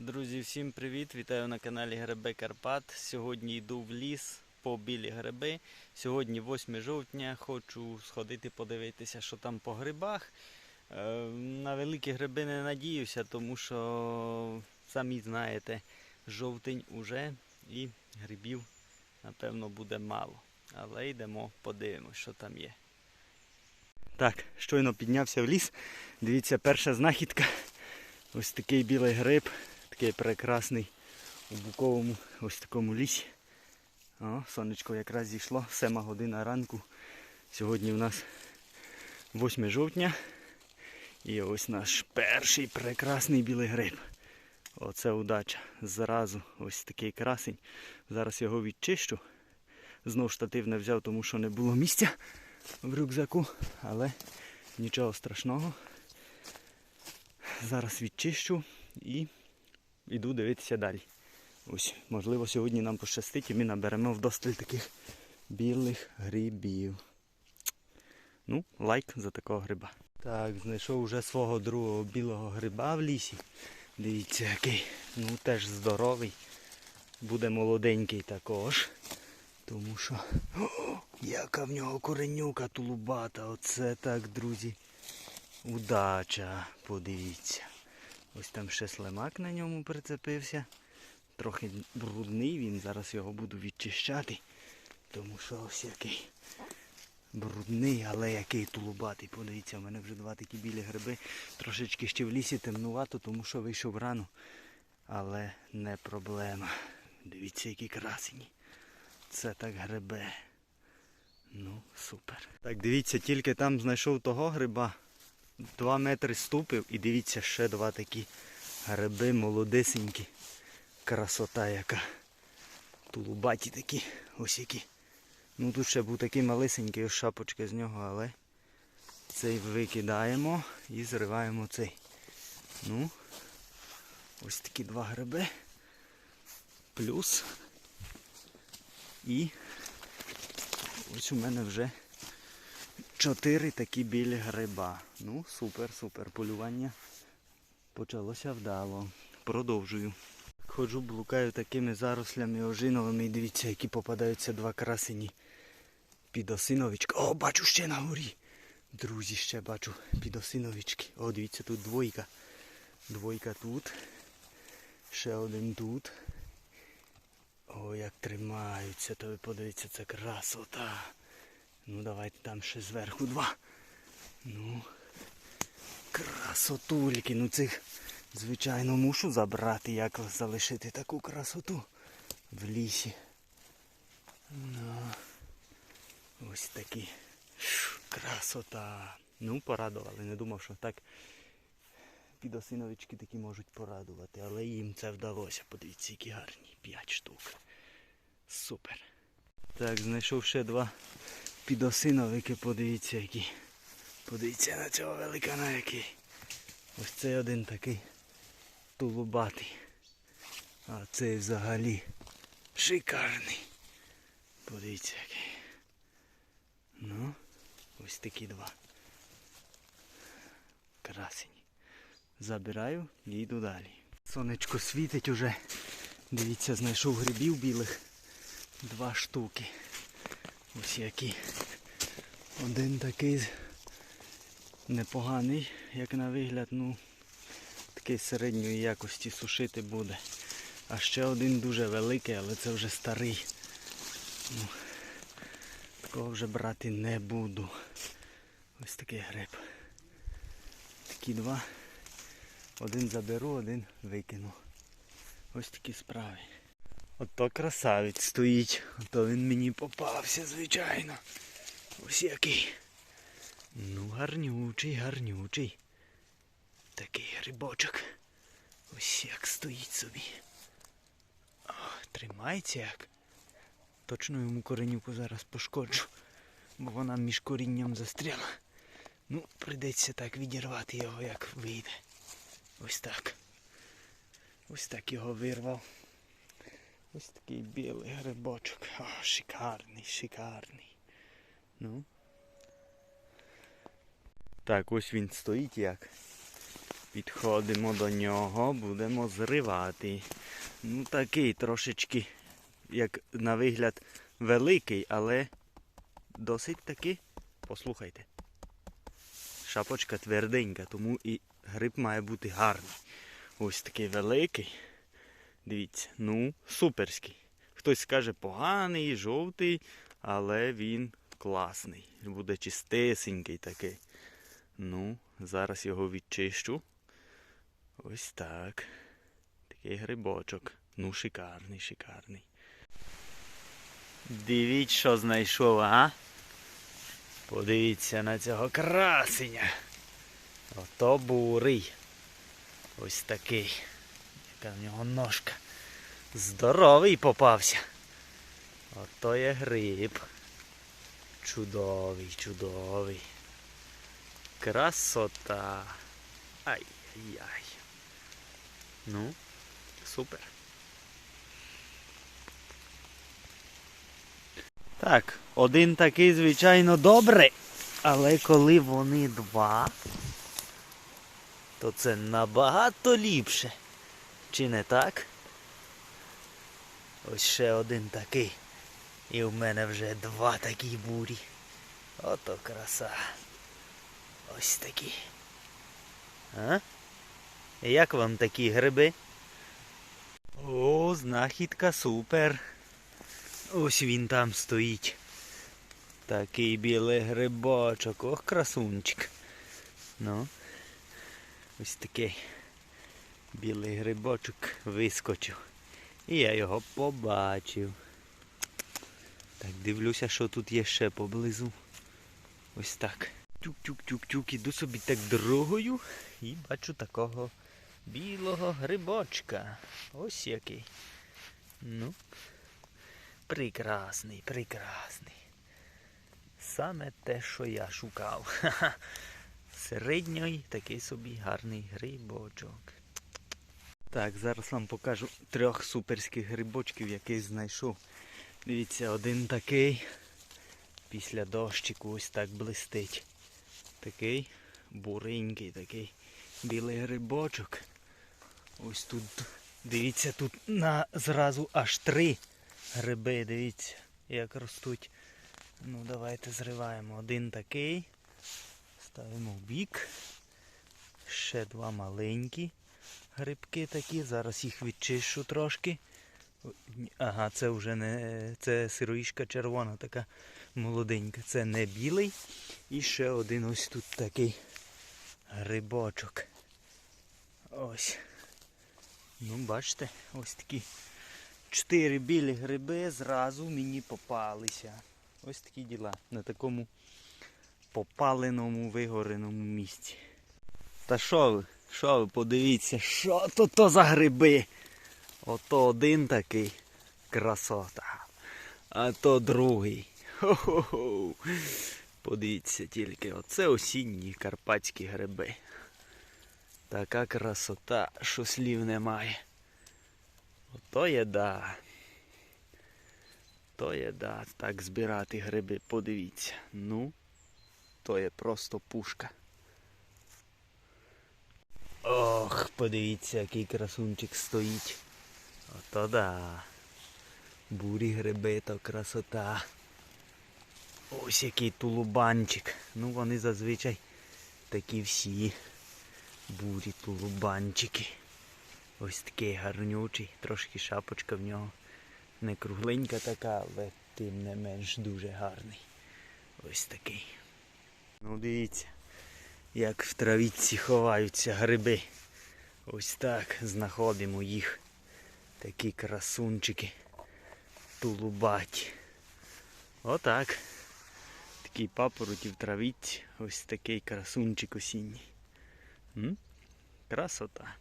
Друзі, всім привіт! Вітаю на каналі Гриби Карпат. Сьогодні йду в ліс по білі гриби. Сьогодні 8 жовтня. Хочу сходити подивитися, що там по грибах. Е, На великі гриби не надіюся, тому що самі знаєте, жовтень уже і грибів напевно буде мало. Але йдемо, подивимось, що там є. Так, щойно піднявся в ліс. Дивіться, перша знахідка. Ось такий білий гриб, такий прекрасний у буковому ось такому лісі. О, сонечко якраз зійшло, 7 година ранку. Сьогодні у нас 8 жовтня. І ось наш перший прекрасний білий гриб. Оце удача. Зразу ось такий красень. Зараз його відчищу. Знов штатив не взяв, тому що не було місця в рюкзаку, але нічого страшного. Зараз відчищу і йду дивитися далі. Ось, можливо, сьогодні нам пощастить і ми наберемо вдосталь таких білих грибів. Ну, лайк за такого гриба. Так, знайшов вже свого другого білого гриба в лісі. Дивіться, який. Ну теж здоровий. Буде молоденький також. Тому що. О, яка в нього коренюка тулубата. Оце так, друзі. Удача, подивіться. Ось там ще слимак на ньому прицепився. Трохи брудний він, зараз його буду відчищати. Тому що ось який брудний, але який тулубатий. Подивіться, в мене вже два такі білі гриби. Трошечки ще в лісі темнувато, тому що вийшов рано. Але не проблема. Дивіться, які красені. Це так грибе. Ну, супер. Так, дивіться, тільки там знайшов того гриба. Два метри ступив і дивіться ще два такі гриби молодесенькі. Красота яка. Тулубаті такі, ось які. Ну тут ще був такий малесенький, ось шапочка з нього, але цей викидаємо і зриваємо цей. Ну, ось такі два гриби. Плюс. І ось у мене вже чотири такі білі гриба. Ну, супер, супер. Полювання почалося вдало. Продовжую. Ходжу, блукаю такими зарослями ожиновими і дивіться, які попадаються два красені підосиновички. О, бачу ще на горі. Друзі, ще бачу підосиновички. О, дивіться, тут двойка. Двойка тут. Ще один тут. О, як тримаються, то ви подивіться, це красота. Ну давайте там ще зверху два. Ну. Красотульки. Ну цих, звичайно, мушу забрати, як залишити таку красоту в лісі. Ну. Ось такі. Красота. Ну, порадували. Не думав, що так підосиновички такі можуть порадувати, але їм це вдалося. Подивіться, які гарні. П'ять штук. Супер. Так, знайшов ще два підосиновики, подивіться які. Подивіться на цього великана який. Ось цей один такий тулубатий. А цей взагалі шикарний. Подивіться який. Ну, ось такі два. Красені. Забираю і йду далі. Сонечко світить уже. Дивіться, знайшов грибів білих. Два штуки. Ось які. Один такий непоганий, як на вигляд, ну такий середньої якості сушити буде. А ще один дуже великий, але це вже старий. Ну, такого вже брати не буду. Ось такий гриб. Такі два. Один заберу, один викину. Ось такі справи. Ото красавець стоїть. Ото він мені попався, звичайно. Ось який. Ну, гарнючий, гарнючий. Такий грибочок. Ось як стоїть собі. О, тримається як. Точно йому коренюку зараз пошкоджу, бо вона між корінням застряла. Ну, прийдеться так відірвати його, як вийде. Ось так. Ось так його вирвав. Ось такий білий грибочок. О, шикарний, шикарний. Ну. Так, ось він стоїть як. Підходимо до нього, будемо зривати. Ну такий трошечки, як на вигляд, великий, але досить таки, послухайте. Шапочка тверденька, тому і гриб має бути гарний. Ось такий великий. Дивіться, ну, суперський. Хтось скаже поганий, жовтий, але він класний. Буде чистесенький такий. Ну, зараз його відчищу. Ось так. Такий грибочок. Ну, шикарний, шикарний. Дивіть, що знайшов, а? Подивіться на цього красеня. Ото бурий. Ось такий. Яка в нього ножка. Здоровий попався. Ото є гриб. Чудовий, чудовий. Красота. Ай-яй-яй. Ну, супер. Так, один такий, звичайно, добре. Але коли вони два, то це набагато ліпше. Чи не так? Ось ще один такий. І в мене вже два такі бурі. Ото краса. Ось такі. А? Як вам такі гриби? О, знахідка супер. Ось він там стоїть. Такий білий грибочок. Ох, красунчик. Ну. Ось такий білий грибочок вискочив. І я його побачив. Так, дивлюся, що тут є ще поблизу. Ось так. Тюк-тюк-тюк-тюк. Іду собі так дорогою і бачу такого білого грибочка. Ось який. Ну. Прекрасний, прекрасний. Саме те, що я шукав. Середньої такий собі гарний грибочок. Так, зараз вам покажу трьох суперських грибочків, яких знайшов. Дивіться, один такий. Після дощику ось так блистить. Такий буренький, такий білий грибочок. Ось тут, дивіться, тут на зразу аж три гриби, дивіться, як ростуть. Ну, давайте зриваємо. Один такий. Ставимо в бік. Ще два маленькі грибки такі. Зараз їх відчищу трошки. Ага, це вже не це сироїшка червона, така молоденька. Це не білий. І ще один ось тут такий грибочок. Ось. Ну, бачите, ось такі чотири білі гриби зразу мені попалися. Ось такі діла. На такому попаленому вигореному місці. Та що ви? Що ви подивіться, що то то за гриби? Ото один такий красота. А то другий. Хо-хо-хо. Подивіться тільки, оце осінні карпатські гриби. Така красота, що слів немає. Ото є да. То є да. Так збирати гриби, подивіться. Ну, то є просто пушка. Ох, подивіться, який красунчик стоїть. Ото да. Бурі гриби, то красота. Ось який тулубанчик. Ну вони зазвичай такі всі бурі тулубанчики. Ось такий гарнючий, трошки шапочка в нього. Не кругленька така, але тим не менш дуже гарний. Ось такий. Ну дивіться, як в травіці ховаються гриби. Ось так знаходимо їх. Такі красунчики. Тулубаті. Отак. Такий папороті в травіці. Ось такий красунчик осінній. М? Красота.